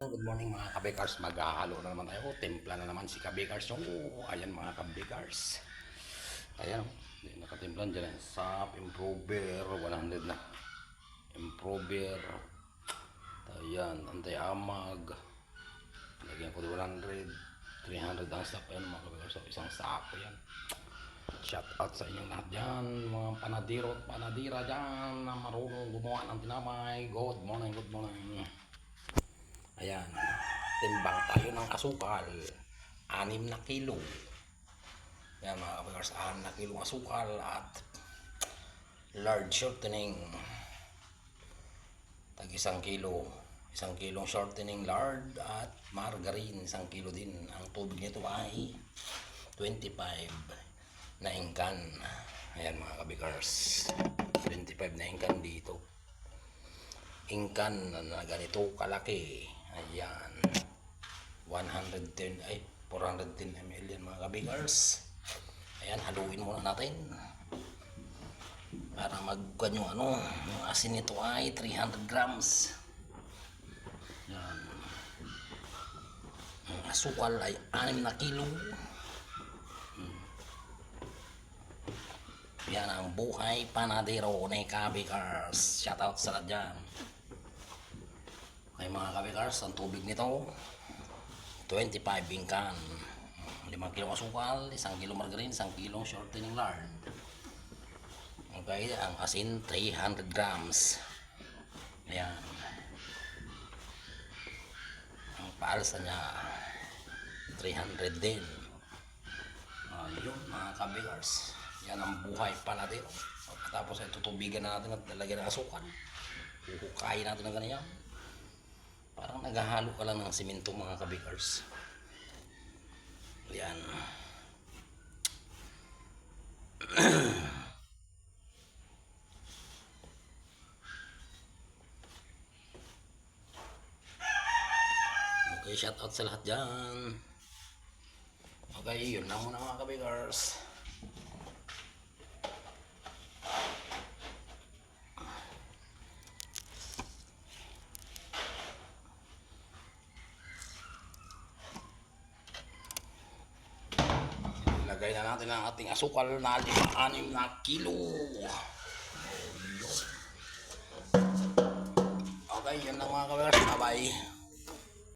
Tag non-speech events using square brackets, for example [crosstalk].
Good morning mga kabekars. Maghahalo na naman tayo. Timpla na naman si kabekars. Oh, ayan mga kabekars. Ayan. oh. Hindi nakatimplan dyan. Sap, improver, 100 na. Improver. Ayan, anti-amag. Lagyan ko di 100. 300 ang sap. Ayan mga kabekars. So, isang sap. Ayan. Shout out sa inyong lahat dyan. Mga panadiro at panadira dyan na marunong gumawa ng tinamay. Good morning, good morning. Ayan. Timbang tayo ng asukal. Anim na kilo. Ayan mga kapagars. Anim na kilo asukal at large shortening. Tag isang kilo. Isang kilong shortening lard at margarine. Isang kilo din. Ang tubig nito ay 25 na ingkan. Ayan mga kabigars. 25 na ingkan dito ingkan na ganito kalaki. Ayan. 110 ay 410 ml yan mga kabigars. Ayan, haluin muna natin. Para magkuhan yung ano, yung asin nito ay 300 grams. Yan. Ang asukal ay 6 na kilo. Yan ang buhay panadero ni Kabikars. Shoutout sa lahat dyan. Mga kabikars, ang tubig nito 25 bingkan 5 kilo asukal, 1 kilo margarine, 1 kilong shortening lard. Okay, ang asin 300 grams. Ayan. Ang paalsa niya 300 din. Ayun mga kabikars Yan ang buhay panadero Tapos ay tutubigan na natin at lalagyan ng asukal. Huhukayin natin ng ganyan naghahalo ka lang ng simento mga kabikers. Yan. [clears throat] okay, shout out sa lahat dyan. Okay, yun lang muna mga kabikers. Ilagay na natin ang ating asukal na 5-6 na kilo. Okay, yan lang mga kabikers. Bye-bye.